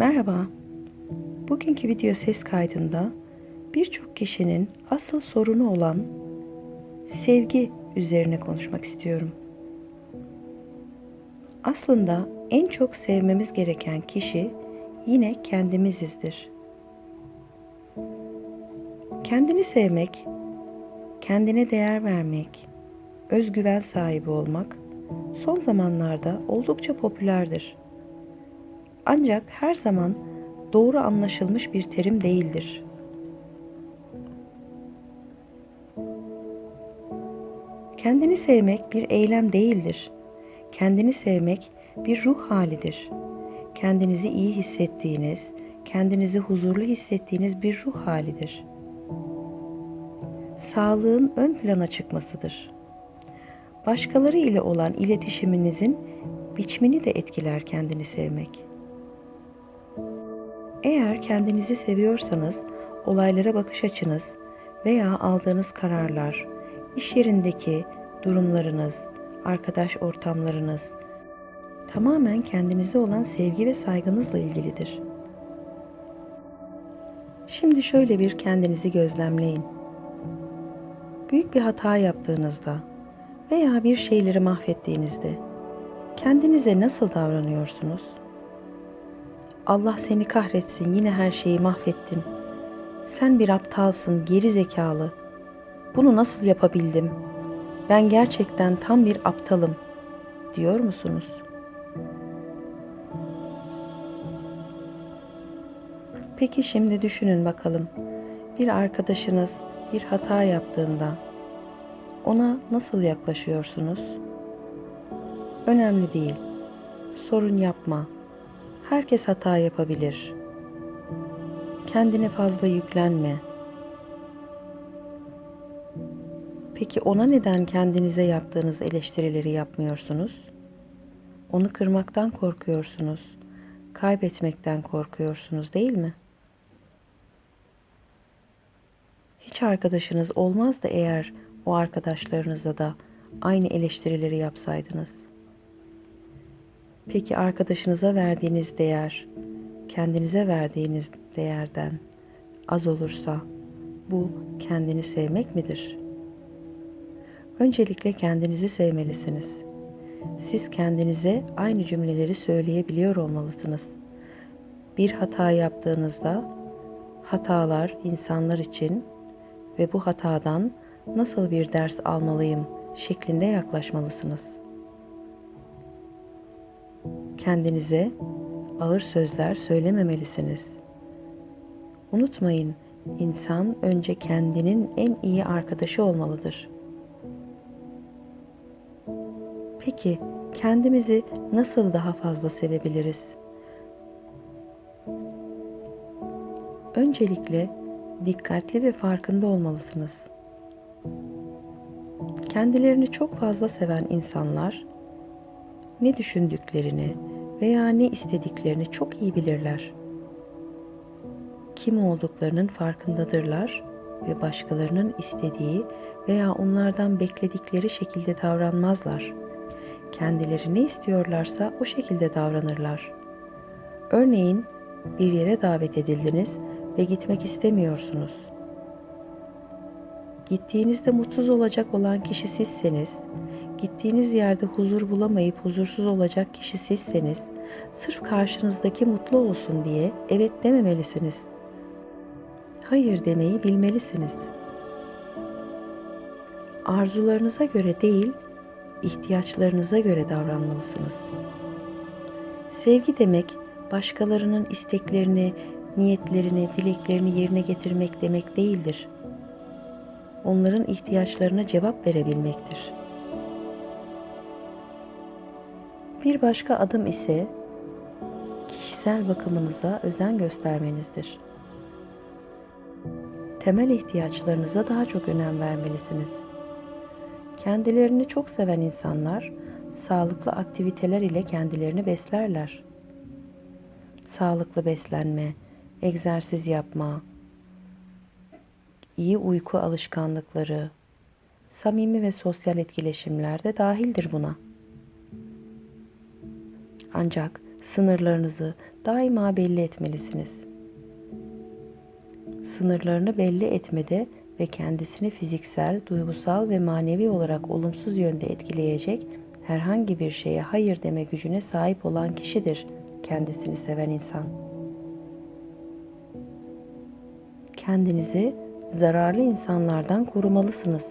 Merhaba. Bugünkü video ses kaydında birçok kişinin asıl sorunu olan sevgi üzerine konuşmak istiyorum. Aslında en çok sevmemiz gereken kişi yine kendimizizdir. Kendini sevmek, kendine değer vermek, özgüven sahibi olmak son zamanlarda oldukça popülerdir. Ancak her zaman doğru anlaşılmış bir terim değildir. Kendini sevmek bir eylem değildir. Kendini sevmek bir ruh halidir. Kendinizi iyi hissettiğiniz, kendinizi huzurlu hissettiğiniz bir ruh halidir. Sağlığın ön plana çıkmasıdır. Başkaları ile olan iletişiminizin biçimini de etkiler kendini sevmek. Eğer kendinizi seviyorsanız olaylara bakış açınız veya aldığınız kararlar, iş yerindeki durumlarınız, arkadaş ortamlarınız tamamen kendinize olan sevgi ve saygınızla ilgilidir. Şimdi şöyle bir kendinizi gözlemleyin. Büyük bir hata yaptığınızda veya bir şeyleri mahvettiğinizde kendinize nasıl davranıyorsunuz? Allah seni kahretsin yine her şeyi mahvettin. Sen bir aptalsın, geri zekalı. Bunu nasıl yapabildim? Ben gerçekten tam bir aptalım diyor musunuz? Peki şimdi düşünün bakalım. Bir arkadaşınız bir hata yaptığında ona nasıl yaklaşıyorsunuz? Önemli değil. Sorun yapma. Herkes hata yapabilir. Kendine fazla yüklenme. Peki ona neden kendinize yaptığınız eleştirileri yapmıyorsunuz? Onu kırmaktan korkuyorsunuz. Kaybetmekten korkuyorsunuz değil mi? Hiç arkadaşınız olmaz da eğer o arkadaşlarınıza da aynı eleştirileri yapsaydınız. Peki arkadaşınıza verdiğiniz değer, kendinize verdiğiniz değerden az olursa bu kendini sevmek midir? Öncelikle kendinizi sevmelisiniz. Siz kendinize aynı cümleleri söyleyebiliyor olmalısınız. Bir hata yaptığınızda hatalar insanlar için ve bu hatadan nasıl bir ders almalıyım şeklinde yaklaşmalısınız. Kendinize ağır sözler söylememelisiniz. Unutmayın, insan önce kendinin en iyi arkadaşı olmalıdır. Peki kendimizi nasıl daha fazla sevebiliriz? Öncelikle dikkatli ve farkında olmalısınız. Kendilerini çok fazla seven insanlar ne düşündüklerini veya ne istediklerini çok iyi bilirler. Kim olduklarının farkındadırlar ve başkalarının istediği veya onlardan bekledikleri şekilde davranmazlar. Kendileri ne istiyorlarsa o şekilde davranırlar. Örneğin bir yere davet edildiniz ve gitmek istemiyorsunuz. Gittiğinizde mutsuz olacak olan kişi sizseniz, gittiğiniz yerde huzur bulamayıp huzursuz olacak kişi sizseniz, sırf karşınızdaki mutlu olsun diye evet dememelisiniz. Hayır demeyi bilmelisiniz. Arzularınıza göre değil, ihtiyaçlarınıza göre davranmalısınız. Sevgi demek başkalarının isteklerini, niyetlerini, dileklerini yerine getirmek demek değildir. Onların ihtiyaçlarına cevap verebilmektir. Bir başka adım ise kişisel bakımınıza özen göstermenizdir. Temel ihtiyaçlarınıza daha çok önem vermelisiniz. Kendilerini çok seven insanlar sağlıklı aktiviteler ile kendilerini beslerler. Sağlıklı beslenme, egzersiz yapma, iyi uyku alışkanlıkları, samimi ve sosyal etkileşimler de dahildir buna. Ancak sınırlarınızı daima belli etmelisiniz. Sınırlarını belli etmede ve kendisini fiziksel, duygusal ve manevi olarak olumsuz yönde etkileyecek herhangi bir şeye hayır deme gücüne sahip olan kişidir kendisini seven insan. Kendinizi zararlı insanlardan korumalısınız.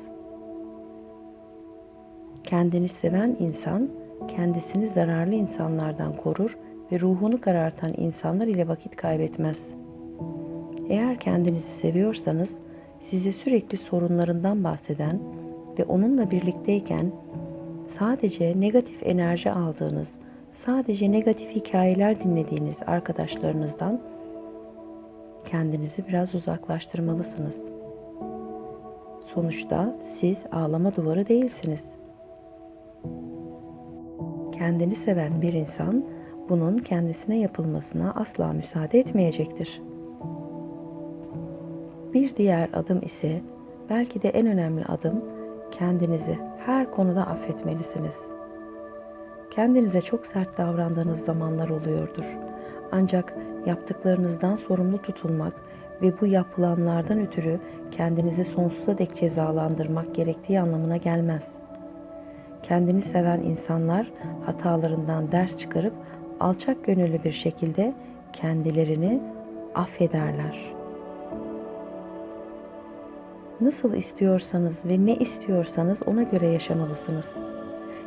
Kendini seven insan kendisini zararlı insanlardan korur ve ruhunu karartan insanlar ile vakit kaybetmez. Eğer kendinizi seviyorsanız size sürekli sorunlarından bahseden ve onunla birlikteyken sadece negatif enerji aldığınız, sadece negatif hikayeler dinlediğiniz arkadaşlarınızdan kendinizi biraz uzaklaştırmalısınız. Sonuçta siz ağlama duvarı değilsiniz. Kendini seven bir insan bunun kendisine yapılmasına asla müsaade etmeyecektir. Bir diğer adım ise belki de en önemli adım kendinizi her konuda affetmelisiniz. Kendinize çok sert davrandığınız zamanlar oluyordur. Ancak yaptıklarınızdan sorumlu tutulmak ve bu yapılanlardan ötürü kendinizi sonsuza dek cezalandırmak gerektiği anlamına gelmez. Kendini seven insanlar hatalarından ders çıkarıp alçak gönüllü bir şekilde kendilerini affederler. Nasıl istiyorsanız ve ne istiyorsanız ona göre yaşamalısınız.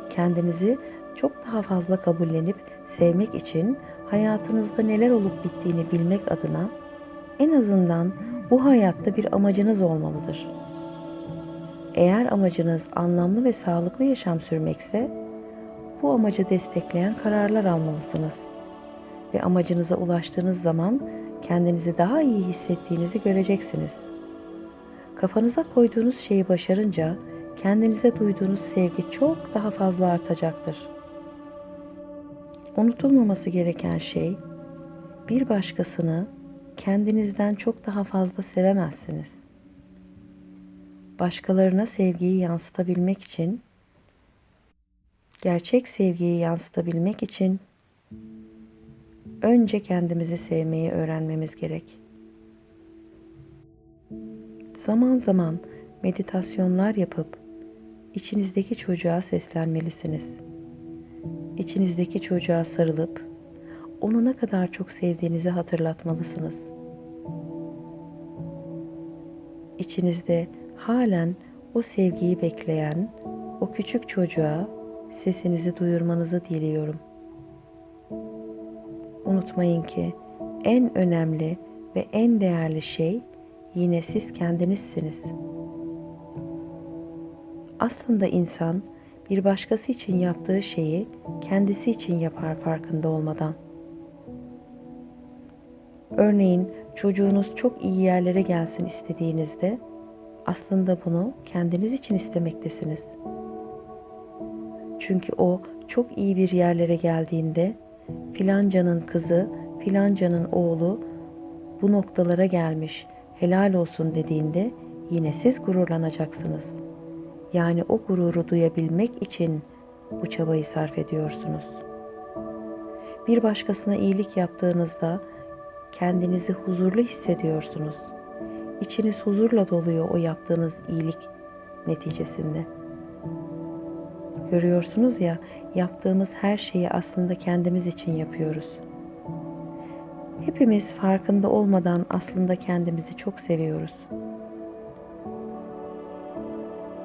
Kendinizi çok daha fazla kabullenip sevmek için hayatınızda neler olup bittiğini bilmek adına en azından bu hayatta bir amacınız olmalıdır. Eğer amacınız anlamlı ve sağlıklı yaşam sürmekse bu amacı destekleyen kararlar almalısınız. Ve amacınıza ulaştığınız zaman kendinizi daha iyi hissettiğinizi göreceksiniz. Kafanıza koyduğunuz şeyi başarınca kendinize duyduğunuz sevgi çok daha fazla artacaktır. Unutulmaması gereken şey bir başkasını kendinizden çok daha fazla sevemezsiniz. Başkalarına sevgiyi yansıtabilmek için gerçek sevgiyi yansıtabilmek için önce kendimizi sevmeyi öğrenmemiz gerek. Zaman zaman meditasyonlar yapıp içinizdeki çocuğa seslenmelisiniz. İçinizdeki çocuğa sarılıp onu ne kadar çok sevdiğinizi hatırlatmalısınız. İçinizde halen o sevgiyi bekleyen o küçük çocuğa sesinizi duyurmanızı diliyorum. Unutmayın ki en önemli ve en değerli şey yine siz kendinizsiniz. Aslında insan bir başkası için yaptığı şeyi kendisi için yapar farkında olmadan. Örneğin çocuğunuz çok iyi yerlere gelsin istediğinizde aslında bunu kendiniz için istemektesiniz. Çünkü o çok iyi bir yerlere geldiğinde filancanın kızı, filancanın oğlu bu noktalara gelmiş, helal olsun dediğinde yine siz gururlanacaksınız. Yani o gururu duyabilmek için bu çabayı sarf ediyorsunuz. Bir başkasına iyilik yaptığınızda kendinizi huzurlu hissediyorsunuz. İçiniz huzurla doluyor o yaptığınız iyilik neticesinde. Görüyorsunuz ya, yaptığımız her şeyi aslında kendimiz için yapıyoruz. Hepimiz farkında olmadan aslında kendimizi çok seviyoruz.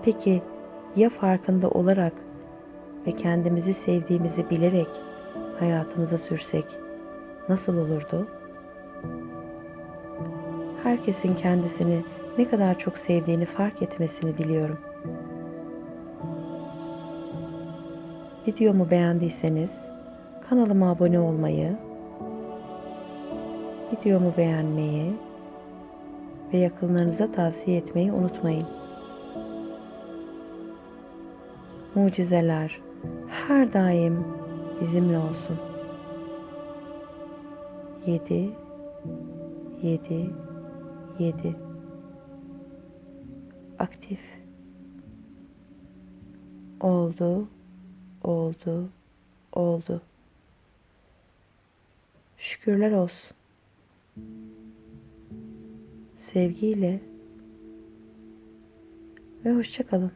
Peki ya farkında olarak ve kendimizi sevdiğimizi bilerek hayatımıza sürsek nasıl olurdu? Herkesin kendisini ne kadar çok sevdiğini fark etmesini diliyorum. Videomu beğendiyseniz kanalıma abone olmayı, videomu beğenmeyi ve yakınlarınıza tavsiye etmeyi unutmayın. Mucizeler her daim bizimle olsun. 7 7 7 Aktif oldu oldu oldu Şükürler olsun. Sevgiyle ve hoşça kalın.